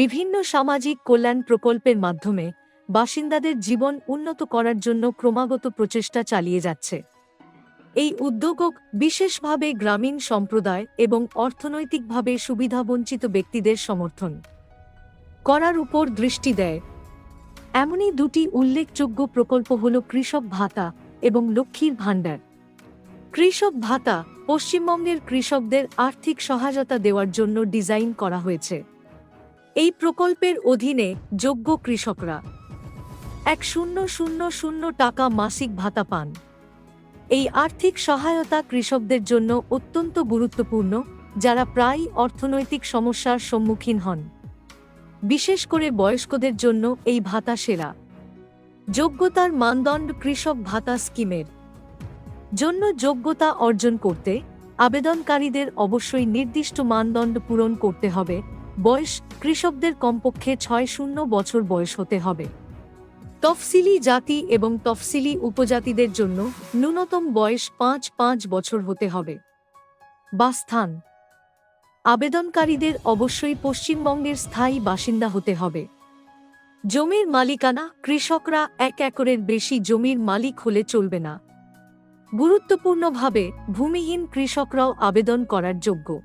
বিভিন্ন সামাজিক কল্যাণ প্রকল্পের মাধ্যমে বাসিন্দাদের জীবন উন্নত করার জন্য ক্রমাগত প্রচেষ্টা চালিয়ে যাচ্ছে। এই উদ্যোগক বিশেষভাবে গ্রামীণ সম্প্রদায় এবং অর্থনৈতিকভাবে সুবিধাবঞ্চিত ব্যক্তিদের সমর্থন করার উপর দৃষ্টি দেয়। এমনই দুটি উল্লেখযোগ্য প্রকল্প হল কৃষক ভাতা এবং লক্ষ্মীর ভাণ্ডার। কৃষক ভাতা পশ্চিমবঙ্গের কৃষকদের আর্থিক সহায়তা দেওয়ার জন্য ডিজাইন করা হয়েছে। এই প্রকল্পের অধীনে যোগ্য কৃষকরা এক শূন্য শূন্য শূন্য টাকা মাসিক ভাতা পান। এই আর্থিক সহায়তা কৃষকদের জন্য অত্যন্ত গুরুত্বপূর্ণ, যারা প্রায়ই অর্থনৈতিক সমস্যার সম্মুখীন হন। বিশেষ করে বয়স্কদের জন্য এই ভাতা সেরা। যোগ্যতার মানদণ্ড কৃষক ভাতা স্কিমের। জন্য যোগ্যতা অর্জন করতে আবেদনকারীদের অবশ্যই নির্দিষ্ট মানদণ্ড পূরণ করতে হবে বয়স কৃষকদের কমপক্ষে ছয় শূন্য বছর বয়স হতে হবে। তফসিলি জাতি এবং তফসিলি উপজাতিদের জন্য ন্যূনতম বয়স পাঁচ পাঁচ বছর হতে হবে। বাস্থান আবেদনকারীদের অবশ্যই পশ্চিমবঙ্গের স্থায়ী বাসিন্দা হতে হবে। জমির মালিকানা কৃষকরা এক একরের বেশি জমির মালিক হলে চলবে না। গুরুত্বপূর্ণভাবে ভূমিহীন কৃষকরাও আবেদন করার যোগ্য।